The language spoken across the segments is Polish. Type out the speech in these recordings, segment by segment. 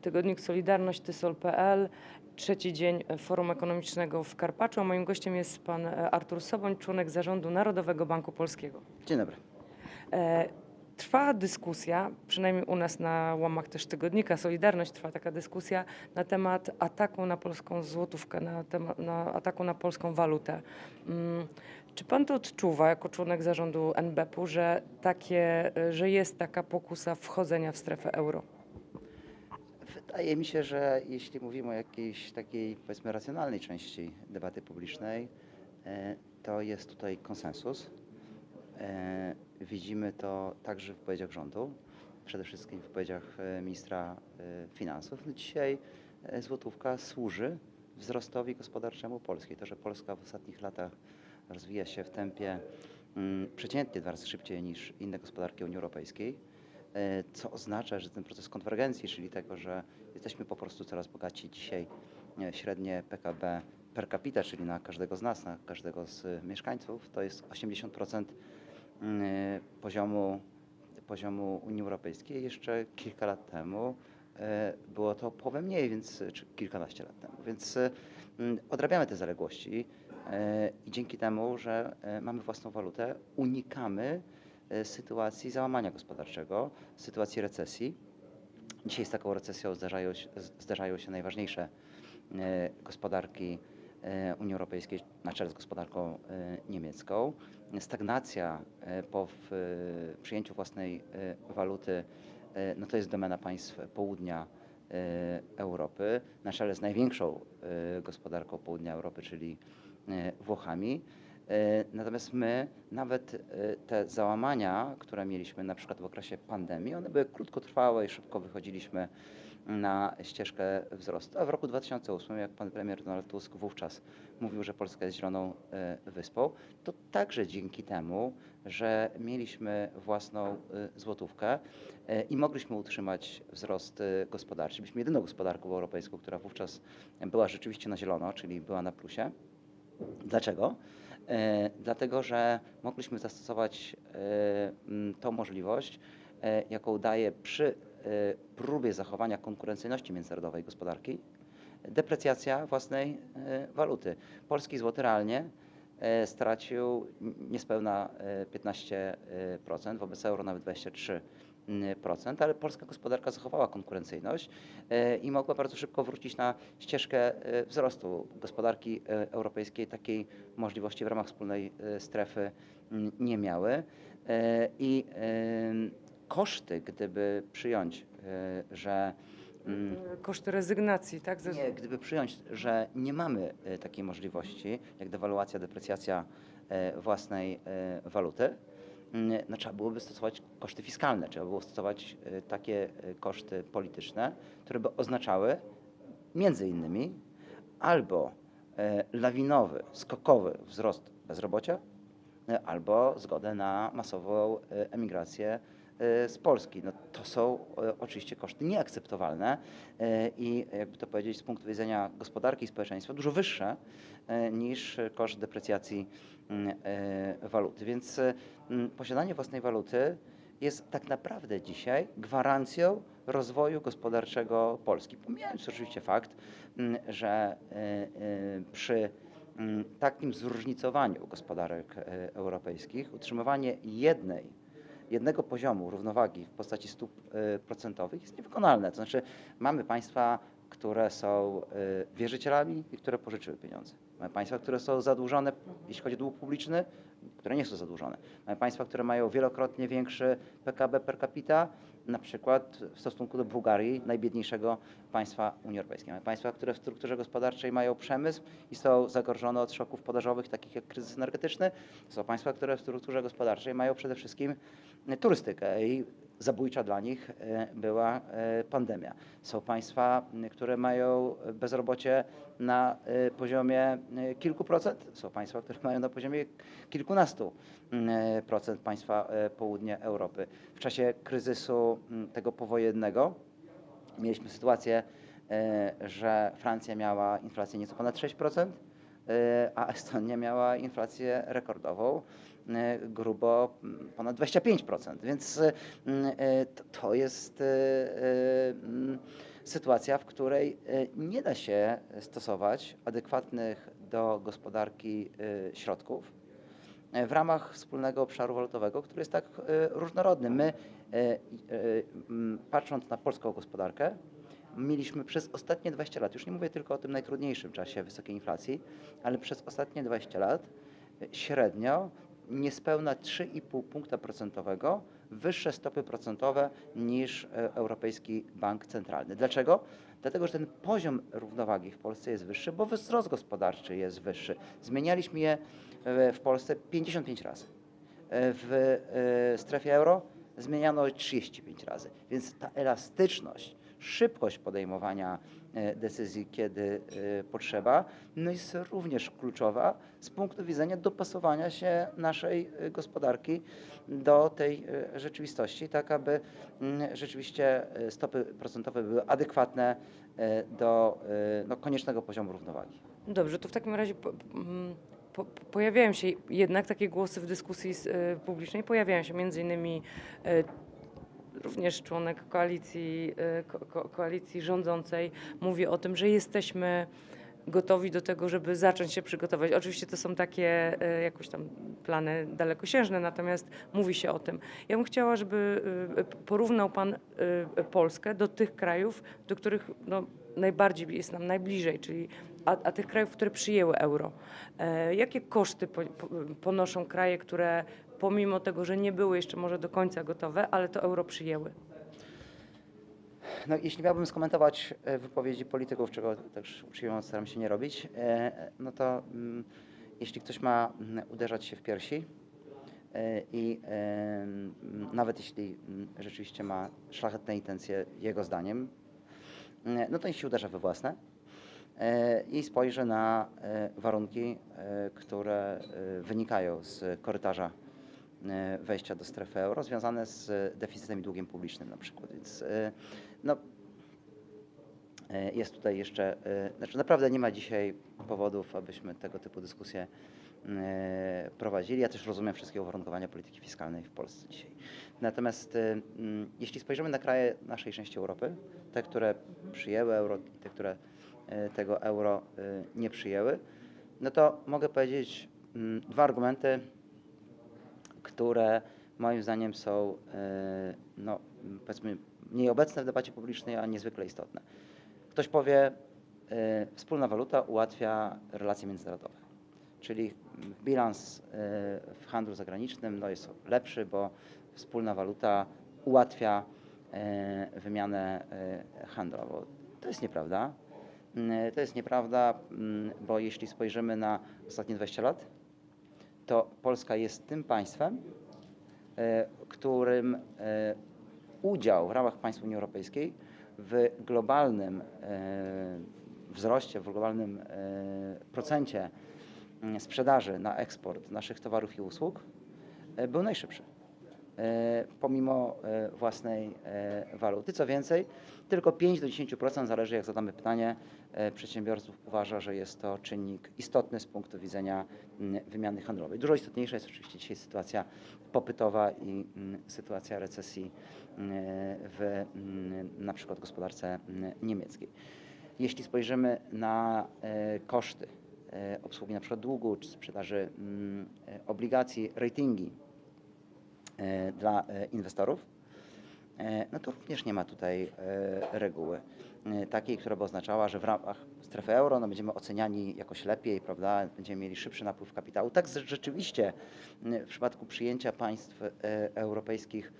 tygodnik Solidarność, tysol.pl. Trzeci dzień Forum Ekonomicznego w Karpaczu, a moim gościem jest pan e, Artur Soboń, członek zarządu Narodowego Banku Polskiego. Dzień dobry. E, Trwa dyskusja, przynajmniej u nas na łamach też tygodnika Solidarność trwa taka dyskusja na temat ataku na polską złotówkę, na, temat, na ataku na polską walutę. Mm, Czy pan to odczuwa jako członek zarządu NBP-u, że, takie, e, że jest taka pokusa wchodzenia w strefę euro? Wydaje mi się, że jeśli mówimy o jakiejś takiej, powiedzmy, racjonalnej części debaty publicznej, e, to jest tutaj konsensus. E, Widzimy to także w wypowiedziach rządu, przede wszystkim w wypowiedziach e, ministra finansów. No dzisiaj złotówka służy wzrostowi gospodarczemu Polski. To, że Polska w ostatnich latach rozwija się w tempie mm, przeciętnie dwa razy szybciej niż inne gospodarki Unii Europejskiej, co oznacza, że ten proces konwergencji, czyli tego, że jesteśmy po prostu coraz bogaci dzisiaj, e, średnie PKB per capita, czyli na każdego z nas, na każdego z e, mieszkańców, to jest 80% mm, e, poziomu, poziomu Unii Europejskiej. Jeszcze kilka lat temu e, było to połowę mniej, więc, czy kilkanaście lat temu, więc e, mm, odrabiamy te zaległości e, i dzięki temu, że e, mamy własną walutę, unikamy e, sytuacji załamania gospodarczego, sytuacji recesji. Dzisiaj z taką recesją zdarzają się, zdarzają się najważniejsze e, gospodarki e, Unii Europejskiej, na czele z gospodarką niemiecką. Stagnacja po przyjęciu własnej waluty no to jest domena państw południa Europy, na czele z największą gospodarką południa Europy, czyli Włochami. E, Natomiast my, nawet e, te załamania, które mieliśmy na przykład w okresie pandemii, one były krótkotrwałe i szybko wychodziliśmy na ścieżkę wzrostu. A w roku 2008, jak pan premier Donald Tusk wówczas mówił, że Polska jest zieloną e, wyspą, to także dzięki temu, że mieliśmy własną złotówkę i mogliśmy utrzymać wzrost gospodarczy. Byliśmy jedyną gospodarką europejską, która wówczas była rzeczywiście na zielono, czyli była na plusie. Dlaczego? E, Dlatego, że mogliśmy zastosować e, tą możliwość, e, jaką daje przy próbie zachowania konkurencyjności międzynarodowej gospodarki, deprecjacja własnej waluty. Polski złoty realnie stracił niespełna e, 15%, wobec euro nawet 23%, ale polska gospodarka zachowała konkurencyjność e, i mogła bardzo szybko wrócić na ścieżkę e, wzrostu gospodarki e, europejskiej. Takiej możliwości w ramach wspólnej strefy nie miały. I koszty, gdyby przyjąć, że mm, Koszty rezygnacji, tak? Nie, gdyby przyjąć, że nie mamy takiej możliwości, jak dewaluacja, deprecjacja własnej waluty, no, trzeba byłoby stosować koszty fiskalne, trzeba było stosować e, takie e, koszty polityczne, które by oznaczały między innymi albo e, lawinowy, skokowy wzrost bezrobocia, albo zgodę na masową emigrację z Polski. No, to są e, oczywiście koszty nieakceptowalne e, i jakby to powiedzieć z punktu widzenia gospodarki i społeczeństwa dużo wyższe e, niż koszt deprecjacji mm, e, waluty. Więc e, posiadanie własnej waluty jest tak naprawdę dzisiaj gwarancją rozwoju gospodarczego Polski. Pomijając oczywiście fakt, że e, e, przy takim zróżnicowaniu gospodarek e, europejskich utrzymywanie jednej jednego poziomu równowagi w postaci stóp e, procentowych jest niewykonalne. To znaczy mamy państwa, które są e, wierzycielami i które pożyczyły pieniądze. Mamy państwa, które są zadłużone, jeśli chodzi o dług publiczny, które nie są zadłużone. Mamy państwa, które mają wielokrotnie większy PKB per capita, na przykład w stosunku do Bułgarii, najbiedniejszego państwa Unii Europejskiej. Mamy państwa, które w strukturze gospodarczej mają przemysł i są zagrożone od szoków podażowych, takich jak kryzys energetyczny. Są państwa, które w strukturze gospodarczej mają przede wszystkim turystykę i zabójcza dla nich e, była e, pandemia. Są państwa, które mają bezrobocie na e, poziomie kilku procent. Są państwa, które mają na poziomie kilkunastu procent państwa południa Europy. W czasie kryzysu tego powojennego mieliśmy sytuację, że Francja miała inflację nieco ponad 6%, e, a Estonia miała inflację rekordową e, grubo ponad 25%. Więc e, to- jest sytuacja, w której nie da się stosować adekwatnych do gospodarki środków w ramach wspólnego obszaru walutowego, który jest tak różnorodny. My, patrząc na polską gospodarkę, mieliśmy przez ostatnie 20 lat, już nie mówię tylko o tym najtrudniejszym czasie wysokiej inflacji, ale przez ostatnie 20 lat e, średnio niespełna 3,5 punkta procentowego wyższe stopy procentowe niż e, Europejski Bank Centralny. Dlaczego? Dlatego, że ten poziom równowagi w Polsce jest wyższy, bo wzrost gospodarczy jest wyższy. Zmienialiśmy je e, w Polsce 55 razy. W strefie euro zmieniano 35 razy. Więc ta elastyczność, szybkość podejmowania e, decyzji, kiedy e, potrzeba, no jest również kluczowa z punktu widzenia dopasowania się naszej e, gospodarki do tej rzeczywistości, tak aby mm, rzeczywiście stopy procentowe były adekwatne do no, koniecznego poziomu równowagi. Dobrze, to w takim razie mm, po, pojawiają się jednak takie głosy w dyskusji publicznej. Pojawiają się między innymi również członek koalicji, e, ko, ko, koalicji rządzącej mówi o tym, że jesteśmy gotowi do tego, żeby zacząć się przygotować. Oczywiście to są takie e, jakoś tam plany dalekosiężne, natomiast mówi się o tym. Ja bym chciała, żeby e, porównał Pan Polskę do tych krajów, do których no, najbardziej jest nam najbliżej, czyli a, a tych krajów, które przyjęły euro. E, jakie koszty po, po, ponoszą kraje, które pomimo tego, że nie były jeszcze może do końca gotowe, ale to euro przyjęły? No, jeśli miałbym skomentować e, wypowiedzi polityków, czego też uczciwie staram się nie robić, e, no to mm, jeśli ktoś ma mm, uderzać się w piersi e, i mm, nawet jeśli rzeczywiście ma szlachetne intencje, jego zdaniem, no to niech się uderza we własne i spojrzy na warunki, które wynikają z korytarza wejścia do strefy euro, związane z deficytem i długiem publicznym na przykład. Więc e, no, e, jest tutaj jeszcze, e, znaczy naprawdę nie ma dzisiaj powodów, abyśmy tego typu dyskusje e, prowadzili. Ja też rozumiem wszystkie uwarunkowania polityki fiskalnej w Polsce dzisiaj. Natomiast e, jeśli spojrzymy na kraje naszej części Europy, te, które przyjęły euro i te, które e, tego euro e, nie przyjęły, no to mogę powiedzieć dwa argumenty, które moim zdaniem są e, no, powiedzmy mniej obecne w debacie publicznej, a niezwykle istotne. Ktoś powie, e, wspólna waluta ułatwia relacje międzynarodowe, czyli bilans e, w handlu zagranicznym no, jest lepszy, bo wspólna waluta ułatwia wymianę handlową. To jest nieprawda. To jest nieprawda, bo jeśli spojrzymy na ostatnie 20 lat, to Polska jest tym państwem, e, którym e, udział w ramach państw Unii Europejskiej w globalnym e, wzroście, w globalnym procencie mm, sprzedaży na eksport naszych towarów i usług był najszybszy. E, Pomimo e, własnej e, waluty. Co więcej, tylko 5 do 10%, zależy jak zadamy pytanie, przedsiębiorców uważa, że jest to czynnik istotny z punktu widzenia wymiany handlowej. Dużo istotniejsza jest oczywiście dzisiaj sytuacja popytowa i sytuacja recesji w na przykład gospodarce niemieckiej. Jeśli spojrzymy na koszty obsługi na przykład długu czy sprzedaży obligacji, ratingi dla e, inwestorów, e, no to również nie ma tutaj e, reguły e, takiej, która by oznaczała, że w ramach strefy euro no, będziemy oceniani jakoś lepiej, prawda? będziemy mieli szybszy napływ kapitału. Tak rzeczywiście w przypadku przyjęcia państw e, europejskich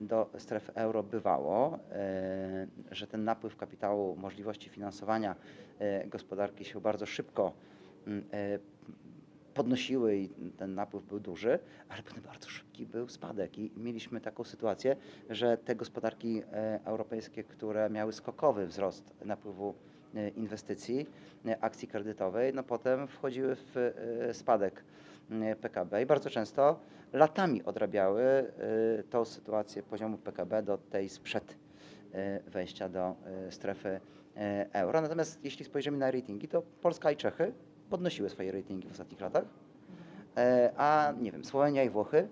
do strefy euro bywało, e, że ten napływ kapitału, możliwości finansowania e, gospodarki się bardzo szybko e, podnosiły i ten napływ był duży, ale potem bardzo szybki był spadek i mieliśmy taką sytuację, że te gospodarki e, europejskie, które miały skokowy wzrost napływu e, inwestycji, e, akcji kredytowej, no potem wchodziły w spadek PKB i bardzo często latami odrabiały tą sytuację poziomu PKB do tej sprzed wejścia do strefy euro. Natomiast jeśli spojrzymy na ratingi, to Polska i Czechy podnosiły swoje ratingi w ostatnich latach, E, a nie wiem, Słowenia i Włochy,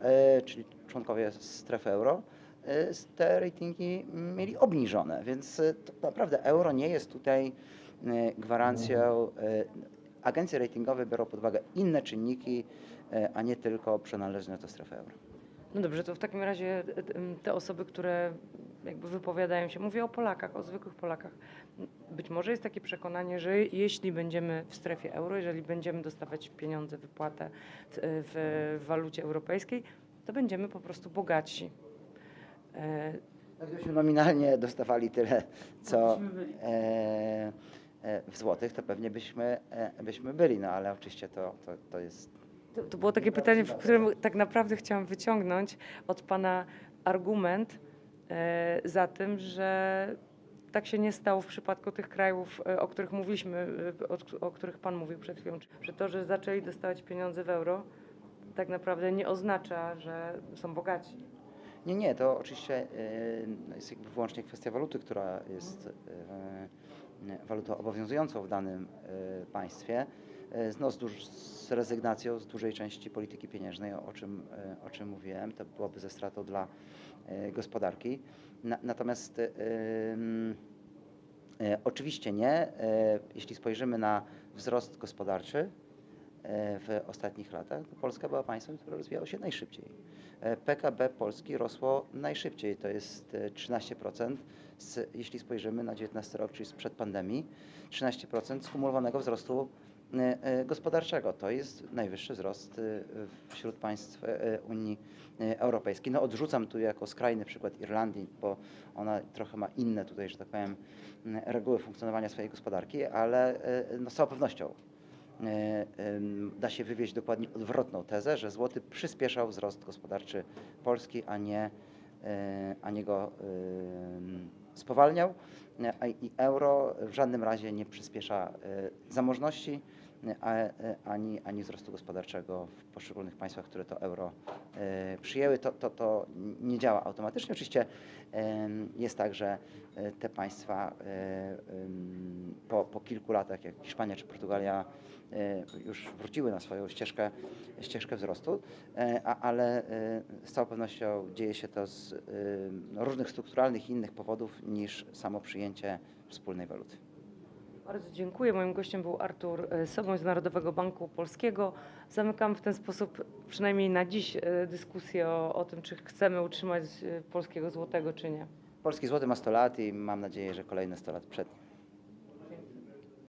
e, czyli członkowie strefy euro, e, te ratingi mieli obniżone, więc naprawdę euro nie jest tutaj gwarancją. Agencje ratingowe biorą pod uwagę inne czynniki, a nie tylko przynależność do strefy euro. No dobrze, to w takim razie e, em, te osoby, które jakby wypowiadają się, mówię o Polakach, o zwykłych Polakach. Być może jest takie przekonanie, że jeśli będziemy w strefie euro, jeżeli będziemy dostawać pieniądze, wypłatę w, w walucie europejskiej, to będziemy po prostu bogatsi. E, No, Gdybyśmy nominalnie dostawali tyle, co e, e, w złotych, to pewnie byśmy, e, byśmy byli, no ale oczywiście to, to, to jest To, było takie pytanie, w którym tak naprawdę chciałam wyciągnąć od Pana argument e, za tym, że tak się nie stało w przypadku tych krajów, e, o których mówiliśmy, e, o, których Pan mówił przed chwilą. Że to, że zaczęli dostawać pieniądze w euro, tak naprawdę nie oznacza, że są bogaci. Nie, nie, to oczywiście no jest jakby wyłącznie kwestia waluty, która jest walutą obowiązującą w danym państwie, no, z, duż, z rezygnacją z dużej części polityki pieniężnej, o czym, y, o czym mówiłem, to byłoby ze stratą dla y, gospodarki. Na, natomiast oczywiście nie, jeśli spojrzymy na wzrost gospodarczy, w ostatnich latach, Polska była państwem, które rozwijało się najszybciej. E, PKB Polski rosło najszybciej, to jest e, 13%, z, jeśli spojrzymy na 19 rok, czyli sprzed pandemii, 13% skumulowanego wzrostu e, e, gospodarczego. To jest najwyższy wzrost e, wśród państw e, Unii e, Europejskiej. No odrzucam tu jako skrajny przykład Irlandii, bo ona trochę ma inne tutaj, że tak powiem, m, reguły funkcjonowania swojej gospodarki, ale e, no, z całą pewnością e, da się wywieźć dokładnie odwrotną tezę, że złoty przyspieszał wzrost gospodarczy Polski, a nie, e, a nie go spowalniał. E, I euro w żadnym razie nie przyspiesza e, zamożności ani, ani wzrostu gospodarczego w poszczególnych państwach, które to euro e, przyjęły. To, to, to nie działa automatycznie. Oczywiście jest tak, że e, te państwa e, po, po kilku latach, jak Hiszpania czy Portugalia, e, już wróciły na swoją ścieżkę, ścieżkę wzrostu, e, ale e, z całą pewnością dzieje się to z e, różnych strukturalnych i innych powodów niż samo przyjęcie wspólnej waluty. Bardzo dziękuję. Moim gościem był Artur e, Soboń z Narodowego Banku Polskiego. Zamykam w ten sposób, przynajmniej na dziś, e, dyskusję o, o tym, czy chcemy utrzymać e, polskiego złotego, czy nie. Polski złoty ma 100 lat i mam nadzieję, że kolejne 100 lat przed nim.